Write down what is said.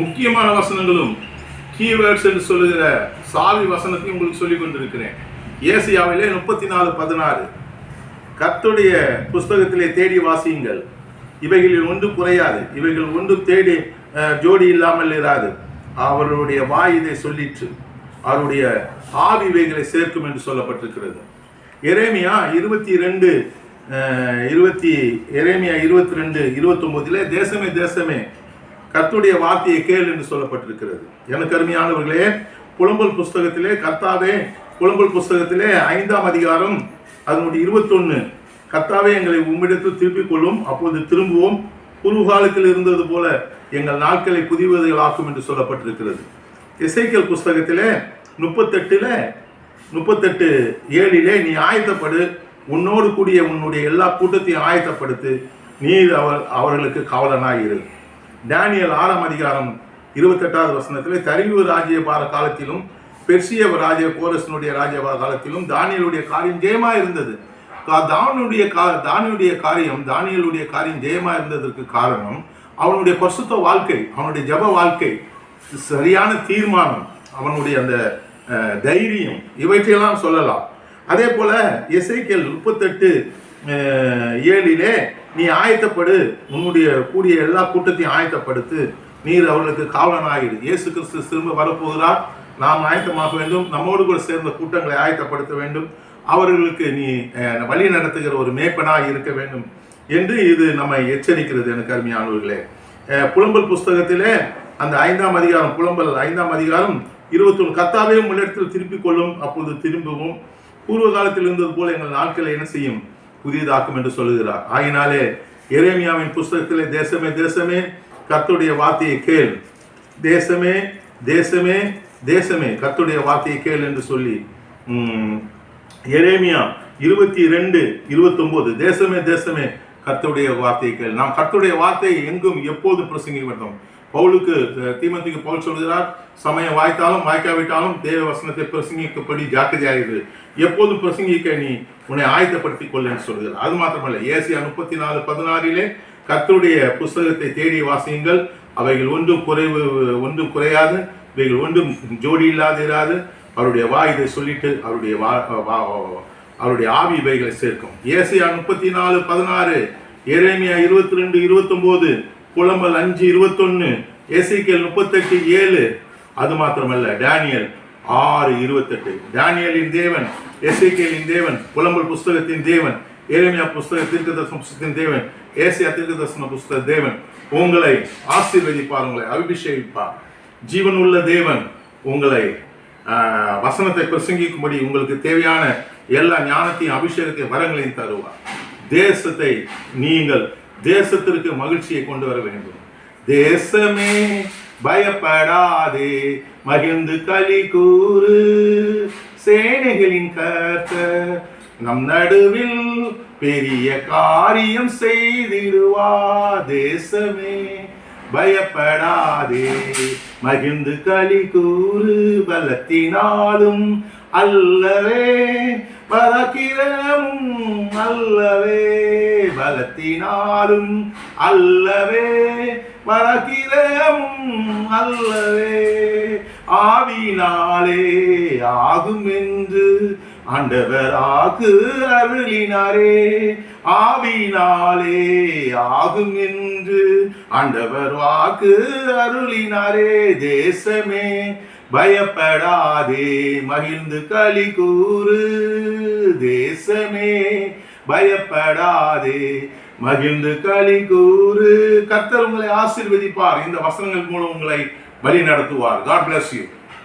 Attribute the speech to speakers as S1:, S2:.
S1: முக்கியமான வசனங்களும் கீவேர்ட்ஸ் என்று சொல்லுகிற சாவி வசனத்தையும் உங்களுக்கு சொல்லிக் கொண்டிருக்கிறேன். ஏசியாவிலே முப்பத்தி நாலு பதினாறு. கத்துடைய புஸ்தகத்திலே தேடி வாசியுங்கள். இவைகளில் ஒன்று குறையாது. இவைகள் ஒன்று தேடி ஜோடி இல்லாமல் இராது. அவருடைய வாய் இதை சொல்லிற்று. அவருடைய ஆவி இவைகளை சேர்க்கும் என்று சொல்லப்பட்டிருக்கிறது. எரேமியா இருபத்தி ரெண்டு இருபத்தி எரேமியா இருபத்தி ரெண்டு இருபத்தொம்போதில் தேசமே தேசமே கர்த்துடைய வார்த்தையை கேள் என்று சொல்லப்பட்டிருக்கிறது. எனக்கு அருமையானவர்களே புலம்பல் புஸ்தகத்திலே கர்த்தாவே புலம்பல் புஸ்தகத்திலே ஐந்தாம் அதிகாரம் அதனுடைய இருபத்தொன்னு. கர்த்தாவே எங்களை உம்மிடத்தில் திருப்பிக் கொள்ளும் அப்போது திரும்புவோம் குறுகாலத்தில் இருந்தது போல எங்கள் நாட்களை புதிவதைகளாக்கும் என்று சொல்லப்பட்டிருக்கிறது. இசைக்கல் புஸ்தகத்திலே முப்பத்தெட்டில் முப்பத்தெட்டு ஏழிலே நீ ஆயத்தப்படு. உன்னோடு கூடிய உன்னுடைய எல்லா கூட்டத்தையும் ஆயத்தப்படுத்து. நீர் அவர் அவர்களுக்கு காவலனாய் இரு டேனியல் ஆறாம் அதிகாரம் இருபத்தெட்டாவது வசனத்திலே தரிவு ராஜ்யபார காலத்திலும் பெர்சிய ராஜ கோரசனுடைய ராஜ்யபார காலத்திலும் தானியலுடைய காரியம் ஜெயமா இருந்தது. கா- தானியுடைய கா தானியுடைய காரியம் தானியலுடைய காரியம் ஜெயமா இருந்ததற்கு காரணம் அவனுடைய பசுத்த வாழ்க்கை அவனுடைய ஜெப வாழ்க்கை சரியான தீர்மானம் அவனுடைய அந்த தைரியம் இவற்றையெல்லாம் சொல்லலாம். அதே போல எசைக்கேல் முப்பத்தெட்டு ஏழிலே நீ ஆயத்தப்படு. உன்னுடைய கூடிய எல்லா கூட்டத்தையும் ஆயத்தப்படுத்து. நீர் அவர்களுக்கு காவலனாகிடு இயேசு கிறிஸ்து திரும்ப வரப்போகிறார். நாம் ஆயத்தமாக வேண்டும். நம்மோடு கூட சேர்ந்த கூட்டங்களை ஆயத்தப்படுத்த வேண்டும். அவர்களுக்கு நீ வழி நடத்துகிற ஒரு மேப்பனாக இருக்க வேண்டும் என்று இது நம்மை எச்சரிக்கிறது எனக்கு அருமையானவர்களே புலம்பல் புஸ்தகத்திலே அந்த ஐந்தாம் அதிகாரம் புலம்பல் ஐந்தாம் அதிகாரம் இருபத்தொன்று கத்தாவே முன்னிடத்தில் திருப்பிக் கொள்ளும். அப்போது திரும்பவும் பூர்வ காலத்தில் இருந்தது போல் எங்கள் நாட்களை என்ன செய்யும்? புதியதாக்கும் என்று சொல்லுகிறார். ஆகினாலே எரேமியாவின் புஸ்தகத்திலே தேசமே தேசமே கத்துடைய வார்த்தையை கேள். தேசமே தேசமே தேசமே கத்துடைய வார்த்தையை கேள் என்று சொல்லி எரேமியா இருபத்தி ரெண்டு இருபத்தொம்போது தேசமே தேசமே கத்துடைய வார்த்தையை கேள். நாம் கத்துடைய வார்த்தையை எங்கும் எப்போதும் பிரசங்கிக்க வேண்டும் பவுலுக்கு தீமத்துக்கு பவுல் சொல்கிறார் சமயம் வாய்த்தாலும் வாய்க்காவிட்டாலும் தேவ வசனத்தை பிரசங்கிக்கப்படி ஜாக்கிரதையாகிறது எப்போதும் பிரசங்கிக்க நீ உன்னை ஆயத்தப்படுத்திக் கொள் சொல்கிறார் அது மாத்திரமல்ல ஏசியா முப்பத்தி நாலு பதினாறிலே கத்தருடைய புஸ்தகத்தை தேடி வாசியுங்கள். அவைகள் ஒன்றும் குறைவு ஒன்றும் குறையாது. இவைகள் ஒன்றும் ஜோடி இல்லாதிராது அவருடைய வா இதை சொல்லிட்டு அவருடைய வா வா- அவருடைய ஆவி இவைகளை சேர்க்கும். ஏசியா முப்பத்தி நாலு பதினாறு எரேமியா இருபத்தி ரெண்டு இருபத்தொம்போது புலம்பல் அஞ்சு இருபத்தொன்னு எசிக்கேல் முப்பத்தெட்டு ஏழு. அது மாத்திரமல்ல டேனியல் ஆறு இருபத்தெட்டு. டேனியலின் தேவன் எசேக்கியலின் தேவன் புலம்பல் புஸ்தகத்தின் தேவன் ஏரேமியா புஸ்தக தீர்க்கதர்சன புஸ்தகத்தின் தேவன் ஏசியா தீர்க்கதர்சன புஸ்தக தேவன். உங்களை ஆசீர்வதிப்பார் உங்களை அபிஷேகிப்பார். ஜீவன் உள்ள தேவன் உங்களை வசனத்தை பிரசங்கிக்கும்படி உங்களுக்கு தேவையான எல்லா ஞானத்தையும் அபிஷேகத்தையும் வரங்களையும் தருவார். தேசத்தை நீங்கள் தேசத்திற்கு மகிழ்ச்சியை கொண்டு வர வேண்டும். தேசமே பயப்படாதே. மகிழ்ந்து களி கூறு. சேனைகளின் கர்த்தர் நம் நடுவில் பெரிய காரியம் செய்திடுவா தேசமே பயப்படாதே. மகிழ்ந்து களி கூறு. பலத்தினாலும் அல்லவே பலக்கிரமும் அல்லவே பலத்தினாலும் அல்லவே பலக்கிரமும் அல்லவே. ஆவினாலே ஆகும் என்று ஆண்டவர் ஆக்கு அருளினாரே. ஆவினாலே ஆகும் என்று ஆண்டவர் வாக்கு அருளினாரே. தேசமே பயப்படாதே மகிழ்ந்து களி கூறு. தேசமே பயப்படாதே மகிழ்ந்து களி கூறு. கர்த்தர் உங்களை ஆசீர்வதிப்பார். இந்த வசனங்கள் மூலம் உங்களை வழி நடத்துவார் காட் பிளஸ் யூ